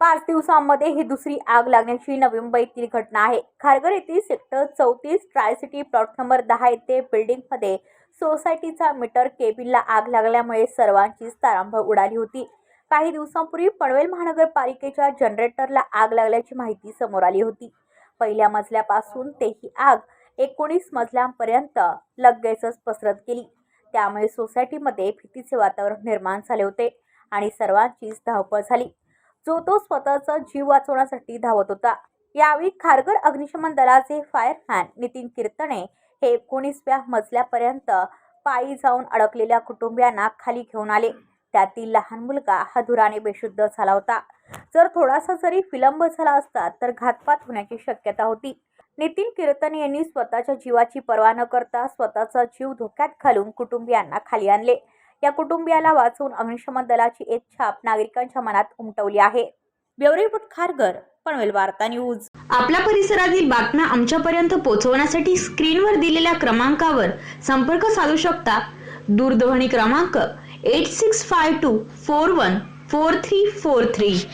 पाच दिवसांमध्ये ही दुसरी आग लागण्याची नवी मुंबईतील घटना आहे. खारघर येथील सेक्टर चौतीस ट्राय सिटी प्लॉट नंबर दहा येथे बिल्डिंगमध्ये सोसायटीचा मीटर केबिलला आग लागल्यामुळे सर्वांचीच तारांबळ उडाली होती. काही दिवसांपूर्वी पनवेल महानगरपालिकेच्या जनरेटरला आग लागल्याची माहिती समोर आली होती. पहिल्या मजल्यापासून ते ही आग एकोणीस मजल्यांपर्यंत लगेचच पसरत गेली. त्यामुळे सोसायटीमध्ये भीतीचे वातावरण निर्माण झाले होते आणि सर्वांचीच धावपळ झाली. जो तो स्वतःचा जीव वाचवण्यासाठी धावत होता. यावेळी खारघर अग्निशमन दलाचे फायरमॅन नितीन कीर्तने हे एकोणीसव्या मजल्यापर्यंत पायी जाऊन अडकलेल्या कुटुंबियांना खाली घेऊन आले. त्यातील लहान मुलगा हा धुराने बेशुद्ध झाला होता. जर थोडासा जरी विलंब झाला असता तर घातपात होण्याची शक्यता होती. नितीन कीर्तन यांनी स्वतःच्या जीवाची पर्वा न करता स्वतःचा जीव धोक्यात घालून कुटुंबियांना खाली आणले. या कुटुंबियाला वाचवून अग्निशमन दलाची एक छाप नागरिकांच्या मनात उमटवली आहे. ब्युरो खारगर पनवेल वार्ता न्यूज. आपल्या परिसरातील बातम्या आमच्यापर्यंत पोहोचवण्यासाठी स्क्रीनवर दिलेल्या क्रमांकावर संपर्क साधू शकता. दूरध्वनी क्रमांक 8652 414343.